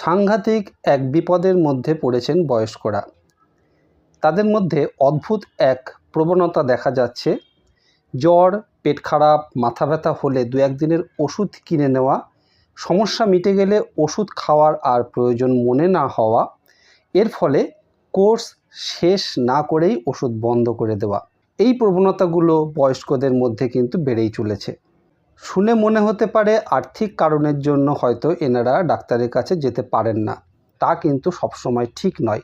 সাংঘাতিক এক বিপদের মধ্যে পড়েছেন বয়স্করা। তাদের মধ্যে অদ্ভুত এক প্রবণতা দেখা যাচ্ছে। জ্বর, পেট খারাপ, মাথা ব্যথা হলে দু একদিনের ওষুধ কিনে নেওয়া, সমস্যা মিটে গেলে ওষুধ খাওয়ার আর প্রয়োজন মনে না হওয়া, এর ফলে কোর্স শেষ না করেই ওষুধ বন্ধ করে দেওয়া। এই প্রবণতাগুলো বয়স্কদের মধ্যে কিন্তু বেড়েই চলেছে। শুনে মনে হতে পারে আর্থিক কারণের জন্য হয়তো এনারা ডাক্তারের কাছে যেতে পারেন না। তা কিন্তু সবসময় ঠিক নয়।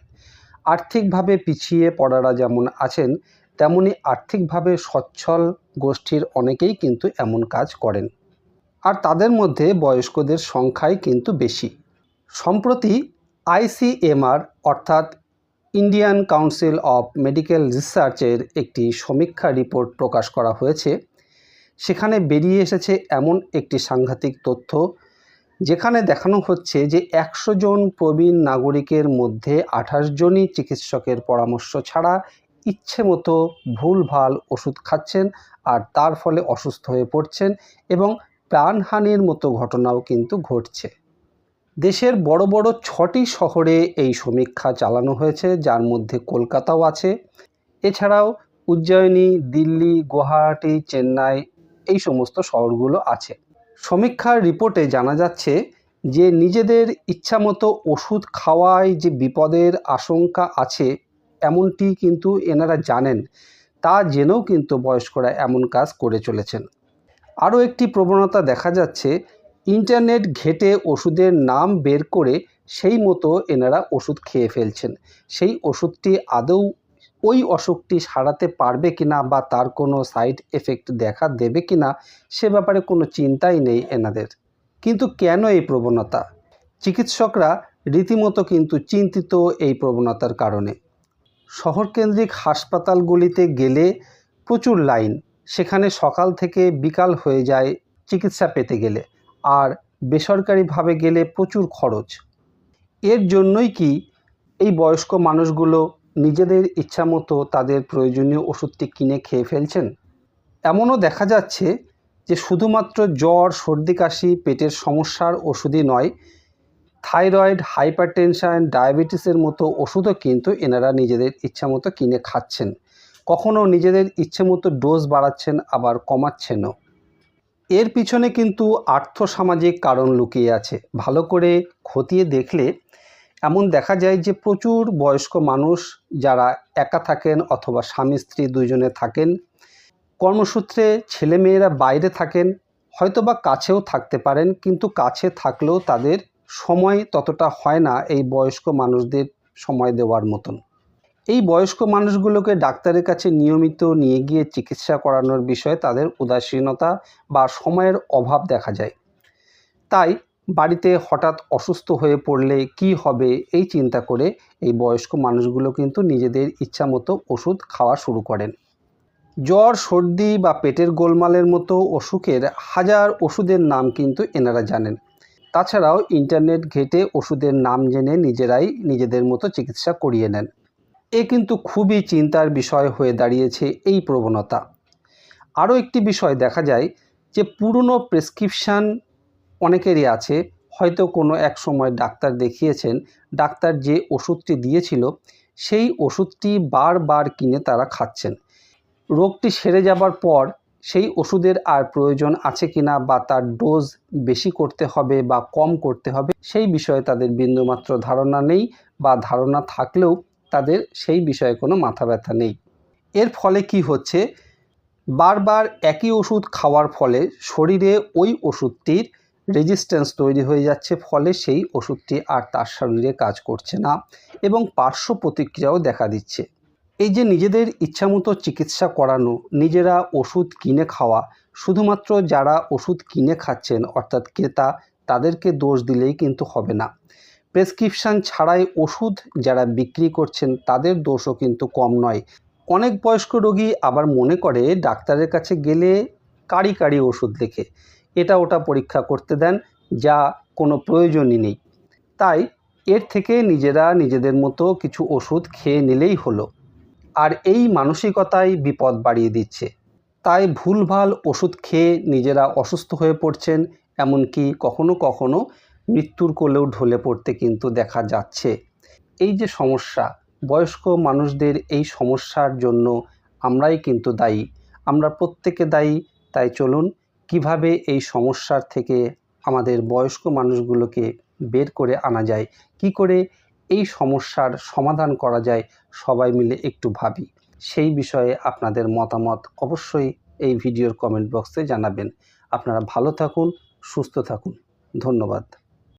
আর্থিকভাবে পিছিয়ে পড়ারা যেমন আছেন, তেমনি আর্থিকভাবে সচ্ছল গোষ্ঠীর অনেকেই কিন্তু এমন কাজ করেন। আর তাদের মধ্যে বয়স্কদের সংখ্যাই কিন্তু বেশি। সম্প্রতি আইসিএমআর অর্থাৎ ইন্ডিয়ান কাউন্সিল অফ মেডিকেল রিসার্চের একটি সমীক্ষা রিপোর্ট প্রকাশ করা হয়েছে। সেখানে বেরিয়ে এসেছে এমন একটি সাংঘাতিক তথ্য, যেখানে দেখানো হচ্ছে যে একশো জন প্রবীণ নাগরিকের মধ্যে আঠাশ জনই চিকিৎসকের পরামর্শ ছাড়া ইচ্ছে মতো ভুলভাল ওষুধ খাচ্ছেন আর তার ফলে অসুস্থ হয়ে পড়ছেন এবং প্রাণহানির মতো ঘটনাও কিন্তু ঘটছে। দেশের বড় বড় ছটি শহরে এই সমীক্ষা চালানো হয়েছে, যার মধ্যে কলকাতাও আছে। এছাড়াও উজ্জয়িনী, দিল্লি, গুয়াহাটি, চেন্নাই এই সমস্ত শহরগুলো আছে। সমীক্ষার রিপোর্টে জানা যাচ্ছে যে নিজেদের ইচ্ছামতো ওষুধ খাওয়ায় যে বিপদের আশঙ্কা আছে, এমনটি কিন্তু এনারা জানেন। তা জেনেও কিন্তু বয়স্করা এমন কাজ করে চলেছেন। আরও একটি প্রবণতা দেখা যাচ্ছে, ইন্টারনেট ঘেটে ওষুধের নাম বের করে সেই মতো এনারা ওষুধ খেয়ে ফেলছেন। সেই ওষুধটি আদৌ ওই অসুখটি সারাতে পারবে কিনা বা তার কোনো সাইড এফেক্ট দেখা দেবে কিনা, সে ব্যাপারে কোনো চিন্তাই নেই এনাদের। কিন্তু কেন এই প্রবণতা? চিকিৎসকরা রীতিমতো কিন্তু চিন্তিত এই প্রবণতার কারণে। শহরকেন্দ্রিক হাসপাতালগুলিতে গেলে প্রচুর লাইন, সেখানে সকাল থেকে বিকাল হয়ে যায় চিকিৎসা পেতে গেলে, আর বেসরকারিভাবে গেলে প্রচুর খরচ। এর জন্যই কি এই বয়স্ক মানুষগুলো নিজেদের ইচ্ছামতো তাদের প্রয়োজনীয় ওষুধটি কিনে খেয়ে ফেলছেন? এমনও দেখা যাচ্ছে যে শুধুমাত্র জ্বর, সর্দি, কাশি, পেটের সমস্যার ওষুধই নয়, থাইরয়েড, হাইপারটেনশন, ডায়াবেটিসের মতো ওষুধও কিন্তু এনারা নিজেদের ইচ্ছামতো কিনে খাচ্ছেন। কখনও নিজেদের ইচ্ছে মতো ডোজ বাড়াচ্ছেন, আবার কমাচ্ছেনও। এর পিছনে কিন্তু আর্থসামাজিক কারণ লুকিয়ে আছে। ভালো করে খতিয়ে দেখলে এমন দেখা যায় যে প্রচুর বয়স্ক মানুষ যারা একা থাকেন অথবা স্বামী, স্ত্রী দুইজনে থাকেন, কর্মসূত্রে ছেলেমেয়েরা বাইরে থাকেন, হয়তোবা কাছেও থাকতে পারেন, কিন্তু কাছে থাকলেও তাদের সময় ততটা হয় না এই বয়স্ক মানুষদের সময় দেওয়ার মতন। এই বয়স্ক মানুষগুলোকে ডাক্তারের কাছে নিয়মিত নিয়ে গিয়ে চিকিৎসা করানোর বিষয়ে তাদের উদাসীনতা বা সময়ের অভাব দেখা যায়। তাই বাড়িতে হঠাৎ অসুস্থ হয়ে পড়লে কি হবে এই চিন্তা করে এই বয়স্ক মানুষগুলো কিন্তু নিজেদের ইচ্ছামতো ওষুধ খাওয়া শুরু করেন। জ্বর, সর্দি বা পেটের গোলমালের মতো অসুখের হাজার ওষুধের নাম কিন্তু এনারা জানেন। তাছাড়াও ইন্টারনেট ঘেটে ওষুধের নাম জেনে নিজেরাই নিজেদের মতো চিকিৎসা করিয়ে নেন। এ কিন্তু খুবই চিন্তার বিষয় হয়ে দাঁড়িয়েছে এই প্রবণতা। আরও একটি বিষয় দেখা যায় যে পুরনো প্রেসক্রিপশান অনেকেরই আছে। হয়তো কোনো এক সময় ডাক্তার দেখিয়েছেন, ডাক্তার যে ওষুধটি দিয়েছিল, সেই ওষুধটি বারবার কিনে তারা খাচ্ছেন। রোগটি সেরে যাবার পর সেই ওষুধের আর প্রয়োজন আছে কিনা বা তার ডোজ বেশি করতে হবে বা কম করতে হবে, সেই বিষয়ে তাদের বিন্দুমাত্র ধারণা নেই বা ধারণা থাকলেও তাদের সেই বিষয়ে কোনো মাথা ব্যথা নেই। এর ফলে কি হচ্ছে? বারবার একই ওষুধ খাওয়ার ফলে শরীরে ওই ওষুধটির রেজিস্ট্যান্স তৈরি হয়ে যাচ্ছে, ফলে সেই ওষুধটি আর তার শরীরে কাজ করছে না এবং পার্শ্ব প্রতিক্রিয়াও দেখা দিচ্ছে। এই যে নিজেদের ইচ্ছামতো চিকিৎসা করানো, নিজেরা ওষুধ কিনে খাওয়া, শুধুমাত্র যারা ওষুধ কিনে খাচ্ছেন, অর্থাৎ ক্রেতা, তাদেরকে দোষ দিলেই কিন্তু হবে না। প্রেসক্রিপশান ছাড়াই ওষুধ যারা বিক্রি করছেন, তাদের দোষও কিন্তু কম নয়। অনেক বয়স্ক রোগী আবার মনে করে, ডাক্তারের কাছে গেলে কারি কারি ওষুধ লেখে। এটা ওটা পরীক্ষা করতে দেন, যা কোনো প্রয়োজনই নেই। তাই এর থেকে নিজেরা নিজেদের মতো কিছু ওষুধ খেয়ে নিলেই হলো। আর এই মানসিকতাই বিপদ বাড়িয়ে দিচ্ছে। তাই ভুলভাল ওষুধ খেয়ে নিজেরা অসুস্থ হয়ে পড়ছেন, এমনকি কখনো কখনো মৃত্যুর কোলেও ঢলে পড়তে কিন্তু দেখা যাচ্ছে। এই যে সমস্যা, বয়স্ক মানুষদের এই সমস্যার জন্য আমরাই কিন্তু দায়ী। আমরা প্রত্যেকে দায়ী, তাই চলুন কীভাবে এই সমস্যার থেকে আমাদের বয়স্ক মানুষগুলোকে বের করে আনা যায়? কি করে এই সমস্যার সমাধান করা যায়? সবাই মিলে একটু ভাবি। সেই বিষয়ে আপনাদের মতামত অবশ্যই এই ভিডিওর কমেন্ট বক্সে জানাবেন। আপনারা ভালো থাকুন, সুস্থ থাকুন। ধন্যবাদ।